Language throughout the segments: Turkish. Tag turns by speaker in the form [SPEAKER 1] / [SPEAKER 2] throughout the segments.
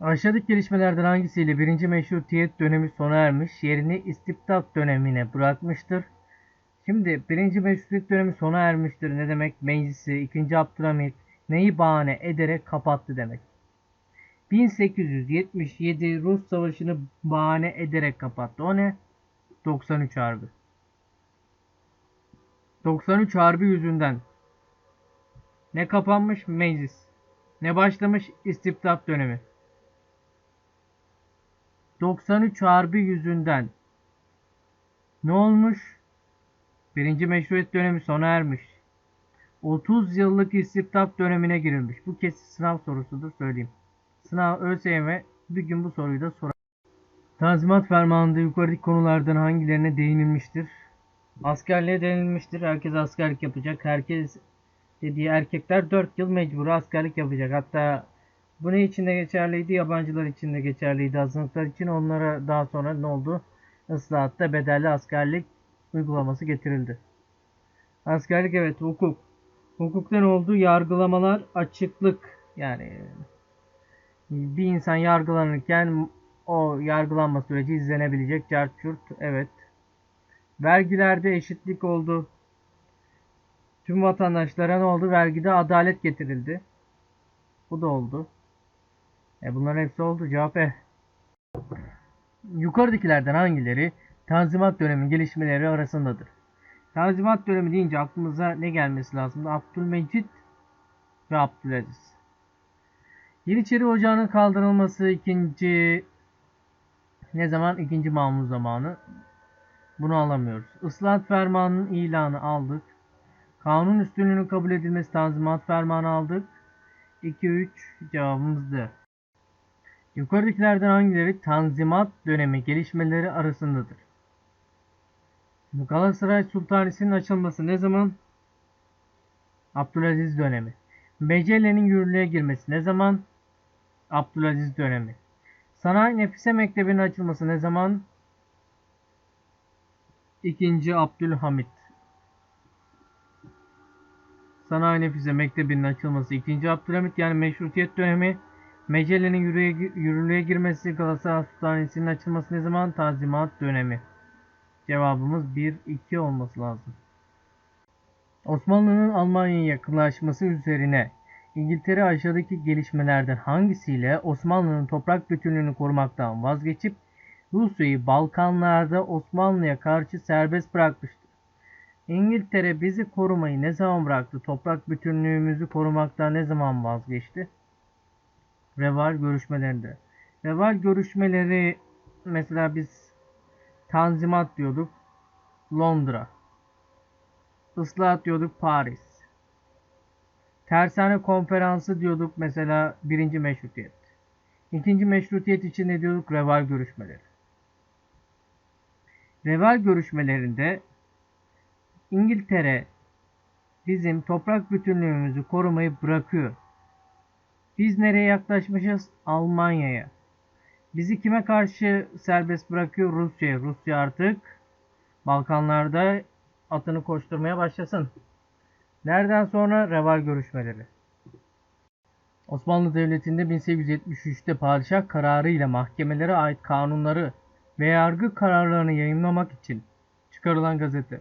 [SPEAKER 1] Aşağıdaki gelişmelerden hangisiyle 1. Meşrutiyet dönemi sona ermiş, yerini istibdat dönemine bırakmıştır? Şimdi 1. Meşrutiyet dönemi sona ermiştir ne demek? Meclisi 2. Abdülhamit neyi bahane ederek kapattı demek. 1877 Rus Savaşı'nı bahane ederek kapattı. O ne? 93 Harbi. 93 Harbi yüzünden ne kapanmış? Meclis. Ne başlamış? İstibdat dönemi. 93 Harbi yüzünden ne olmuş? Birinci meşruiyet dönemi sona ermiş. 30 yıllık istibdat dönemine girilmiş. Bu kesin sınav sorusudur söyleyeyim. Sınav ÖSYM bir gün bu soruyu da sorar. Tanzimat fermanında yukarıdaki konulardan hangilerine değinilmiştir? Askerliğe değinilmiştir. Herkes askerlik yapacak. Herkes dediği erkekler 4 yıl mecbur askerlik yapacak. Hatta bu ne için de geçerliydi? Yabancılar için de geçerliydi. Azınlıklar için onlara daha sonra ne oldu? Islahatta bedelli askerlik uygulaması getirildi. Askerlik evet hukuk. Hukukta ne oldu? Yargılamalar açıklık. Yani bir insan yargılanırken o yargılanma süreci izlenebilecek. Carçurt evet. Vergilerde eşitlik oldu. Tüm vatandaşlara ne oldu? Vergide adalet getirildi. Bu da oldu. E bunların hepsi oldu. Cevap E. Yukarıdakilerden hangileri Tanzimat dönemi gelişmeleri arasındadır? Tanzimat dönemi deyince aklımıza ne gelmesi lazım? Abdülmecit ve Abdülaziz. Yeniçeri Ocağı'nın kaldırılması ikinci ne zaman? İkinci Mahmut zamanı. Bunu alamıyoruz. Islahat fermanının ilanı aldık. Kanun üstünlüğünün kabul edilmesi Tanzimat fermanı aldık. 2-3 cevabımız D. Yukarıdakilerden hangileri Tanzimat dönemi gelişmeleri arasındadır? Galatasaray Sultanisi'nin açılması ne zaman? Abdülaziz dönemi. Meceli'nin yürürlüğe girmesi ne zaman? Abdülaziz dönemi. Sanayi Nefise Mektebi'nin açılması ne zaman? İkinci Abdülhamit. Sanayi Nefise Mektebi'nin açılması 2. Abdülhamit yani meşrutiyet dönemi. Meceli'nin yürüye, yürürlüğe girmesi Galatasaray Sultanisi'nin açılması ne zaman? Tanzimat dönemi. Cevabımız 1-2 olması lazım. Osmanlı'nın Almanya'ya yakınlaşması üzerine İngiltere aşağıdaki gelişmelerden hangisiyle Osmanlı'nın toprak bütünlüğünü korumaktan vazgeçip Rusya'yı Balkanlarda Osmanlı'ya karşı serbest bırakmıştır? İngiltere bizi korumayı ne zaman bıraktı? Toprak bütünlüğümüzü korumaktan ne zaman vazgeçti? Reval görüşmelerinde. Reval görüşmeleri mesela biz Tanzimat diyorduk. Londra. Islahat diyorduk Paris. Tersane konferansı diyorduk mesela birinci meşrutiyet. İkinci meşrutiyet için ne diyorduk? Reval görüşmeleri. Reval görüşmelerinde İngiltere bizim toprak bütünlüğümüzü korumayı bırakıyor. Biz nereye yaklaşmışız? Almanya'ya. Bizi kime karşı serbest bırakıyor? Rusya'ya. Rusya artık Balkanlarda atını koşturmaya başlasın. Nereden sonra? Reval görüşmeleri. Osmanlı Devleti'nde 1873'te padişah kararı ile mahkemelere ait kanunları ve yargı kararlarını yayınlamak için çıkarılan gazete.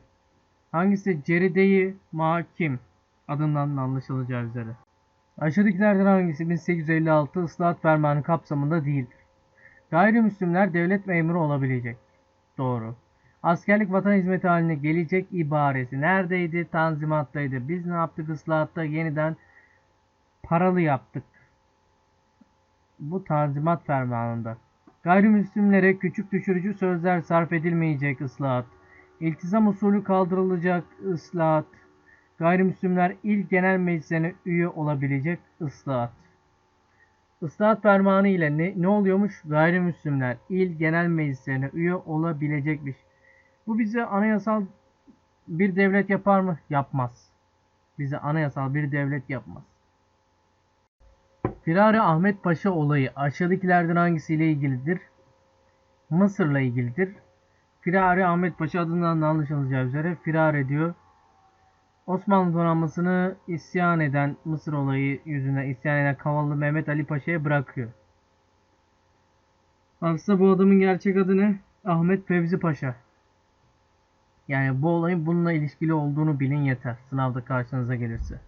[SPEAKER 1] Hangisi Ceride-i Mahkim adından anlaşılacağı üzere. Aşağıdakilerden hangisi 1856 ıslahat fermanı kapsamında değildir? Gayrimüslimler devlet memuru olabilecek. Doğru. Askerlik vatan hizmeti haline gelecek ibaresi neredeydi? Tanzimattaydı. Biz ne yaptık ıslahatta? Yeniden paralı yaptık. Bu tanzimat fermanında. Gayrimüslimlere küçük düşürücü sözler sarf edilmeyecek ıslahat. İltizam usulü kaldırılacak ıslahat. Gayrimüslimler il genel meclisine üye olabilecek ıslahat. Islahat fermanı ile ne, ne oluyormuş? Gayrimüslimler il genel meclislerine üye olabilecekmiş. Bu bize anayasal bir devlet yapar mı? Yapmaz. Bize anayasal bir devlet yapmaz. Firari Ahmet Paşa olayı aşağıdakilerden hangisiyle ilgilidir? Mısır'la ilgilidir. Firari Ahmet Paşa adından da anlaşılacağı üzere firar ediyor. Osmanlı donanmasını isyan eden Mısır olayı yüzünden isyan eden Kavallı Mehmet Ali Paşa'ya bırakıyor. Aslında bu adamın gerçek adı ne? Ahmet Fevzi Paşa. Yani bu olayın bununla ilişkili olduğunu bilin yeter. Sınavda karşınıza gelirse.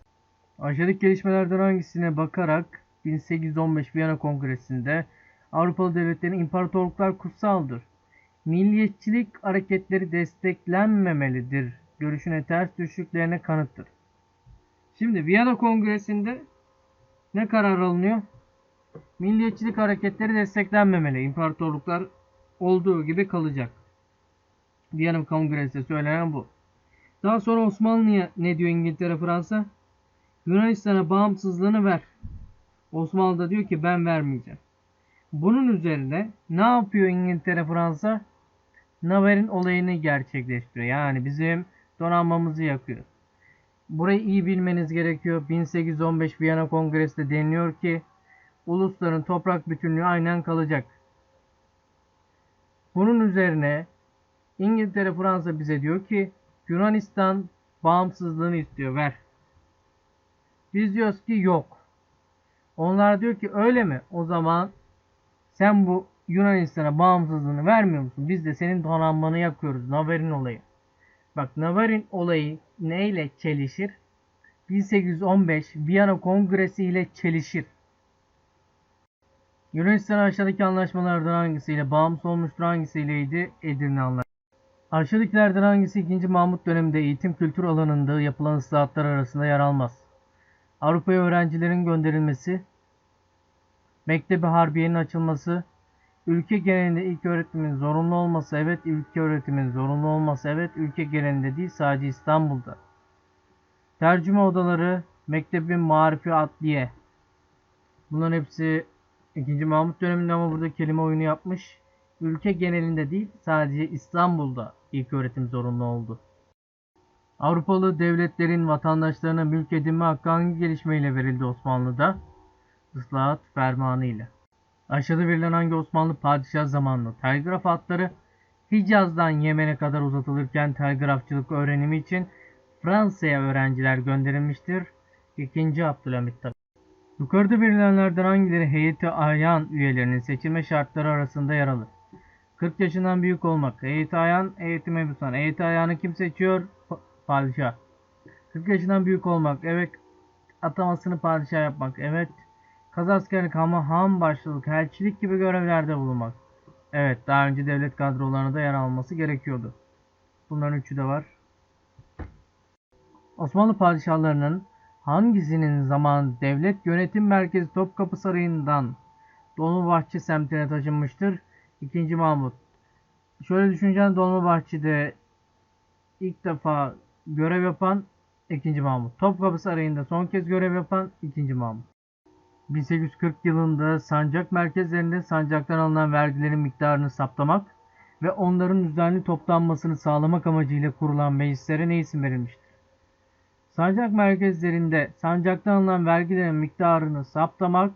[SPEAKER 1] Aşağıdaki gelişmelerden hangisine bakarak 1815 Viyana Kongresi'nde Avrupalı devletlerin imparatorluklar kutsaldır. Milliyetçilik hareketleri desteklenmemelidir. Görüşüne ters düştüklerine kanıttır. Şimdi Viyana Kongresi'nde ne karar alınıyor? Milliyetçilik hareketleri desteklenmemeli. İmparatorluklar olduğu gibi kalacak. Viyana Kongresi'nde söylenen bu. Daha sonra Osmanlı'ya ne diyor İngiltere, Fransa? Yunanistan'a bağımsızlığını ver. Osmanlı da diyor ki ben vermeyeceğim. Bunun üzerine ne yapıyor İngiltere, Fransa? Navar'ın olayını gerçekleştiriyor. Yani bizim donanmamızı yakıyor. Burayı iyi bilmeniz gerekiyor. 1815 Viyana Kongresi'de deniliyor ki ulusların toprak bütünlüğü aynen kalacak. Bunun üzerine İngiltere, Fransa bize diyor ki Yunanistan bağımsızlığını istiyor ver. Biz diyoruz ki yok. Onlar diyor ki öyle mi? O zaman sen bu Yunanistan'a bağımsızlığını vermiyor musun? Biz de senin donanmanı yakıyoruz. Navar'ın olayı. Bak Navar'ın olayı neyle çelişir? 1815 Viyana Kongresi ile çelişir. Yunanistan aşağıdaki anlaşmalardan hangisiyle bağımsız olmuştur hangisiyleydi? Edirne Anlaşması. Aşağıdakilerden hangisi 2. Mahmut döneminde eğitim kültür alanında yapılan ıslahatlar arasında yer almaz? Avrupa'ya öğrencilerin gönderilmesi, Mektebi Harbiye'nin açılması, ülke genelinde ilk öğretimin zorunlu olması evet, ülke öğretimin zorunlu olması evet, ülke genelinde değil sadece İstanbul'da. Tercüme odaları, Mektebi Marifi Adliye. Bunların hepsi 2. Mahmut döneminde ama burada kelime oyunu yapmış. Ülke genelinde değil sadece İstanbul'da ilk öğretim zorunlu oldu. Avrupalı devletlerin vatandaşlarına mülk edinme hakkı hangi gelişmeyle verildi Osmanlı'da? Islahat fermanı ile. Aşağıda verilen hangi Osmanlı padişah zamanlı telgraf hatları Hicaz'dan Yemen'e kadar uzatılırken telgrafçılık öğrenimi için Fransa'ya öğrenciler gönderilmiştir. 2. Abdülhamit tabi. Yukarıda verilenlerden hangileri heyeti ayan üyelerinin seçilme şartları arasında yer alır? 40 yaşından büyük olmak. Heyeti ayan, heyeti mebusan. Heyeti ayanı kim seçiyor? Pa- Padişah. 40 yaşından büyük olmak. Evet. Atamasını padişah yapmak. Evet. Kazaskerlik ama ham başlılık, elçilik gibi görevlerde bulunmak. Evet. Daha önce devlet kadrolarına da yer alması gerekiyordu. Bunların üçü de var. Osmanlı padişahlarının hangisinin zaman devlet yönetim merkezi Topkapı Sarayı'ndan Dolmabahçe semtine taşınmıştır? 2. Mahmut. Şöyle düşüneceğim Dolmabahçe'de ilk defa görev yapan 2. Mahmut. Topkapı Sarayı'nda son kez görev yapan 2. Mahmut. 1840 yılında sancak merkezlerinde sancaktan alınan vergilerin miktarını saptamak ve onların düzenli toplanmasını sağlamak amacıyla kurulan meclislere ne isim verilmiştir? Sancak merkezlerinde sancaktan alınan vergilerin miktarını saptamak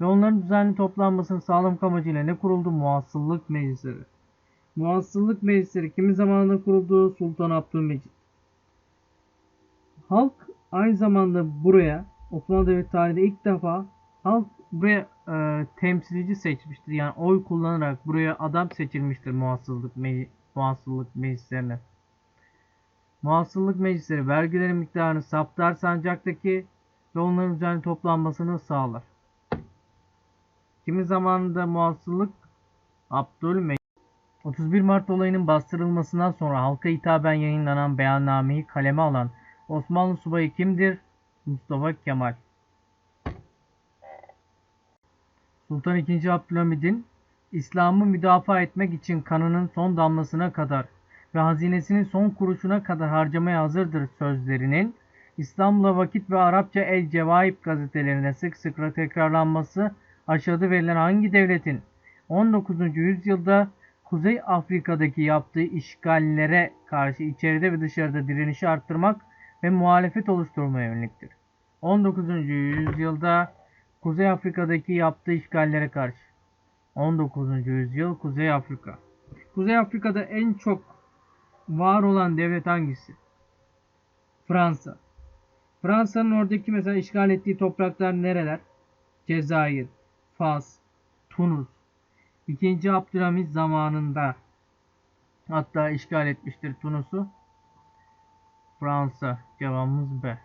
[SPEAKER 1] ve onların düzenli toplanmasını sağlamak amacıyla ne kuruldu? Muhassıllık meclisleri. Muhassıllık meclisleri kimin zamanında kuruldu? Sultan Abdülmecit. Halk aynı zamanda buraya Osmanlı Devleti tarihinde ilk defa halk buraya e, temsilci seçmiştir. Yani oy kullanarak buraya adam seçilmiştir muhassıllık, me muhassıllık meclislerine. Muhassıllık meclisleri vergilerin miktarını saptar sancaktaki ve onların düzenli toplanmasını sağlar. Kimi zamanında muhassıllık Abdülmecid 31 Mart olayının bastırılmasından sonra halka hitaben yayınlanan beyannameyi kaleme alan Osmanlı subayı kimdir? Mustafa Kemal. Sultan II. Abdülhamid'in İslam'ı müdafaa etmek için kanının son damlasına kadar ve hazinesinin son kuruşuna kadar harcamaya hazırdır sözlerinin İstanbul'a Vakit ve Arapça El Cevaip gazetelerinde sık sık tekrarlanması aşağıda verilen hangi devletin 19. yüzyılda Kuzey Afrika'daki yaptığı işgallere karşı içeride ve dışarıda direnişi arttırmak ve muhalefet oluşturmaya yöneliktir. 19. yüzyılda Kuzey Afrika'daki yaptığı işgallere karşı. 19. yüzyıl Kuzey Afrika. Kuzey Afrika'da en çok var olan devlet hangisi? Fransa. Fransa'nın oradaki mesela işgal ettiği topraklar nereler? Cezayir, Fas, Tunus. 2. Abdülhamit zamanında hatta işgal etmiştir Tunus'u. Fransa cevabımız B.